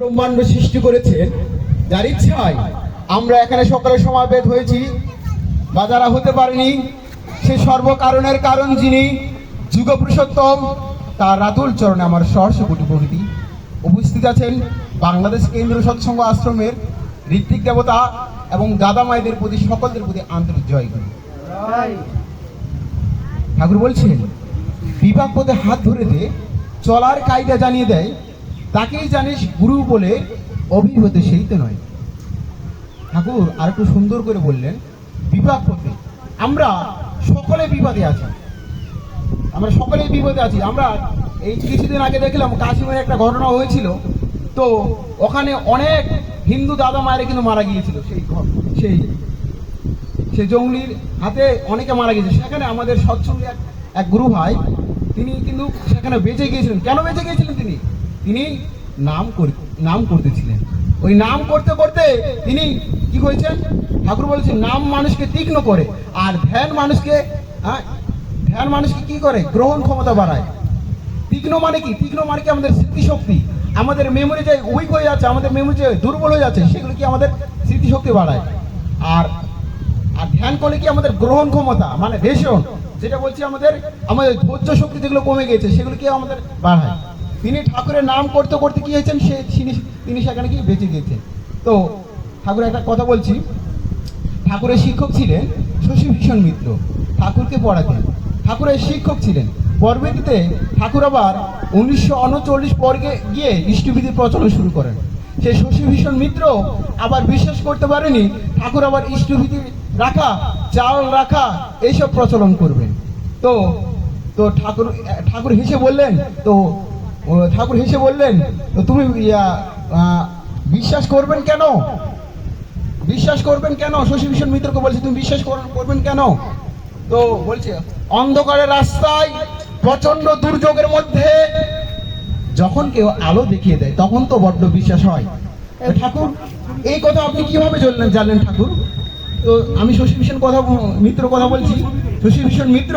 ব্রহ্মাণ্ড সৃষ্টি করেছেন যার ইচ্ছায় আমরা এখানে সকালে সমাবেত হয়েছি। বা যারা হতে পারেনি। সে সর্বকারণের কারণ যিনি যুগ পুরুষোত্তম তার রাতুল চরণে আমার সহর্ষ কোটি প্রকৃতি উপস্থিত আছেন বাংলাদেশ কেন্দ্র সৎসঙ্গ আশ্রমের ঋত্বিক দেবতা এবং দাদা মায়েদের প্রতি সকলদের প্রতি আন্তরিক জয় করি ঠাকুর বলছেন, বিভাগ পথে হাত ধরে দে, চলার কায়দা জানিয়ে দেয় তাকেই জানিস গুরু বলে অভিভূত সেই তো নয়। ঠাকুর আর একটু সুন্দর করে বললেন বিভাগ পথে আমরা সকলে বিপদে আছি। আমরা সকলেই বিপদে আছি। আমরা এই কিছুদিন আগে দেখলাম কাশ্মীরে একটা ঘটনা হয়েছিল। তো ওখানে অনেক হিন্দু দাদা মায়েরা কিন্তু মারা গিয়েছিল সেই সেই সেই জঙ্গলির হাতে অনেকে মারা গেছে সেখানে আমাদের সৎসঙ্গে এক- এক গুরু ভাই, তিনি কিন্তু সেখানে বেঁচে গিয়েছিলেন। কেন বেঁচে গিয়েছিলেন তিনি? তিনি নাম নাম করতেছিলেন। ওই নাম করতে করতে তিনি কি হয়েছেন ঠাকুর বলেছেন নাম মানুষকে তীক্ষ্ণ করে আর ধ্যান মানুষকে হ্যাঁ, ধ্যান মানুষকে কি করে? গ্রহণ ক্ষমতা বাড়ায়। তীক্ষ্ণ মানে কি? তীক্ষ্ণ মানে কি? আমাদের স্মৃতিশক্তি। আমাদের মেমোরি যে উইক হয়ে যাচ্ছে আমাদের মেমোরি যে দুর্বল হয়ে যাচ্ছে সেগুলো কি আমাদের স্মৃতিশক্তি বাড়ায়? আর আর ধ্যান করলে কি আমাদের গ্রহণ ক্ষমতা মানে ভেষণ যেটা বলছি আমাদের আমাদের ধৈর্য শক্তি যেগুলো কমে গেছে সেগুলো কি আমাদের বাড়ায়? তিনি ঠাকুরের নাম করতে করতে কি হয়েছেন? সে তিনি সেখানে কি বেঁচে গিয়েছেন। তো ঠাকুর একটা কথা বলছি। ঠাকুরের শিক্ষক ছিলেন শশীভূষণ মিত্র। ঠাকুরকে পড়াতেন। ঠাকুরের শিক্ষক ছিলেন। পরবর্তীতে ঠাকুর আবার উনিশশো উনচল্লিশ পর্বে গিয়ে ইষ্টবিধির প্রচলন শুরু করেন। সেই শশীভূষণ মিত্র আবার বিশ্বাস করতে পারেনি, ঠাকুর আবার ইষ্টবিধি রাখা, চাল রাখা, এইসব প্রচলন করবেন। তো তো ঠাকুর ঠাকুর হেসে বললেন, তো ঠাকুর হেসে বললেন তুমি বিশ্বাস করবেন কেন? বিশ্বাস করবেন কেন? শশী ভূষণ মিত্রকে বলছে, তুমি বিশ্বাস করবেন কেন? তো বলছে অন্ধকারের রাস্তায় প্রচণ্ড দুর্যোগের মধ্যে যখন কেউ আলো দেখিয়ে দেয়, তখন তো বড্ড বিশ্বাস হয়। ঠাকুর, এই কথা আপনি কীভাবে জানলেন জানলেন ঠাকুর? তো আমি শশী ভূষণ কথা মিত্র কথা বলছি। শশী ভূষণ মিত্র,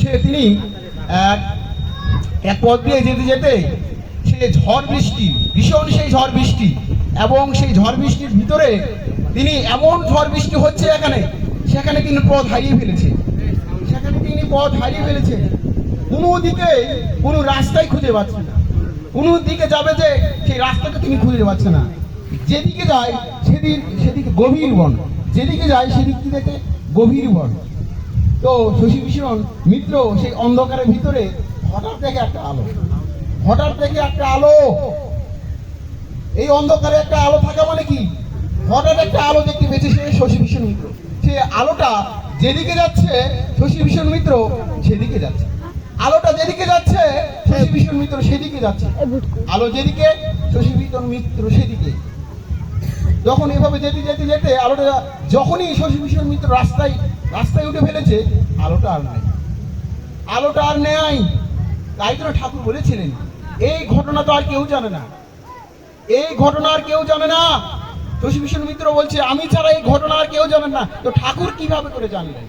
সে তিনি এক এক পথ দিয়ে যেতে যেতে সে ঝড় বৃষ্টি, ভীষণ সেই ঝড় বৃষ্টি এবং সেই ঝড় বৃষ্টির ভিতরে তিনি এমন ঝড় বৃষ্টি হচ্ছে এখানে, সেখানে তিনি পথ হারিয়ে ফেলেছে। সেখানে তিনি পথ হারিয়ে ফেলেছে। কোনো দিকে কোনো রাস্তাই খুঁজে পাচ্ছে না। কোনো দিকে যাবে যে সেই রাস্তাটা তিনি খুঁজে পাচ্ছে না। যেদিকে যায় সেদিক, সেদিকে গভীর বন। যেদিকে যায় সেদিক দেখে? গভীর বন। তো শশী ভূষণ মিত্র সেই অন্ধকারের ভিতরে হঠাৎ দেখে একটা আলো। হঠাৎ দেখে একটা আলো। এই অন্ধকারে একটা আলো থাকা মানে কি? হঠাৎ একটা আলো দেখতে পেয়েছে সে শশী ভীষণ মিত্র। সে আলোটা যেদিকে যাচ্ছে, শশী ভীষণ মিত্র সেদিকে যাচ্ছে। আলোটা যেদিকে যাচ্ছে, শশী ভীষণ মিত্র সেদিকে যাচ্ছে। আলো যেদিকে, শশী ভীষণ মিত্র সেদিকে। যখন এভাবে যেতে যেতে যেতে আলোটা যখনই শশী ভীষণ মিত্র রাস্তায় রাস্তায় উঠে ফেলেছে, আলোটা আর নাই। আলোটা আর নেই। তাই ঠাকুর বলেছিলেন, এই ঘটনা তো আর কেউ জানে না। এই ঘটনা আর কেউ জানে না। শশী ভূষণ মিত্র বলছে, আমি ছাড়া এই ঘটনা আর কেউ জানেন না। তো ঠাকুর কীভাবে করে জানলেন?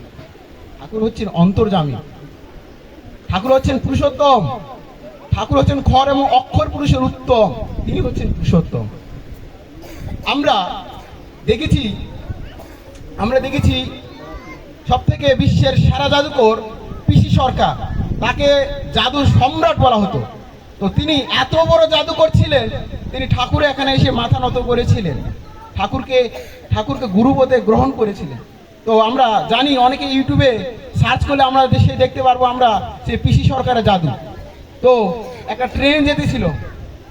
ঠাকুর হচ্ছেন অন্তর্জামী ঠাকুর হচ্ছেন পুরুষোত্তম। ঠাকুর হচ্ছেন খর এবং অক্ষর পুরুষের উত্তম। তিনি হচ্ছেন পুরুষোত্তম। আমরা দেখেছি আমরা দেখেছি সব থেকে বিশ্বের সেরা জাদুকর পিসি সরকার। তাকে জাদু সম্রাট বলা হতো। তো তিনি এত বড় জাদুকর ছিলেন তিনি ঠাকুর এখানে এসে মাথা নত করেছিলেন। ঠাকুরকে ঠাকুরকে গুরুপদে গ্রহণ করেছিলেন। তো আমরা জানি অনেকে ইউটিউবে সার্চ করলে আমরা দেশে দেখতে পারব আমরা সেই পিসি সরকারের জাদু। তো একটা ট্রেন যেতেছিল।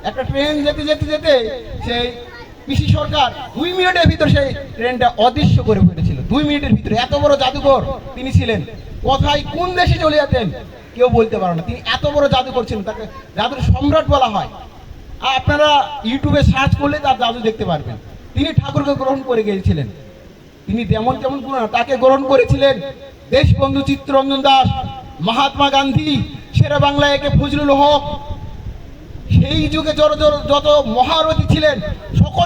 একটা ট্রেন যেতে যেতে যেতে সেই পিসি সরকার দুই মিনিটের ভিতর সেই ট্রেনটা অদৃশ্য করে ফেলেছিল। দুই মিনিটের ভিতরে এত বড় জাদুঘর তিনি ছিলেন। কোথায়, কোন দেশে চলে যেতেন? কেউ বলতে পারো না। তিনি এত বড় জাদুকর ছিলেন তাকে জাদুর সম্রাট বলা হয়। আর আপনারা ইউটিউবে সার্চ করলে তার জাদু দেখতে পারবেন। তিনি ঠাকুরকে গ্রহণ করে গিয়েছিলেন। তিনি যেমন পুরো তাকে গ্রহণ করেছিলেন। দেশবন্ধু চিত্তরঞ্জন দাস, মহাত্মা গান্ধী সেরা বাংলায় একে ফজলুল হক। সেই যুগে যত- যত মহারথী ছিলেন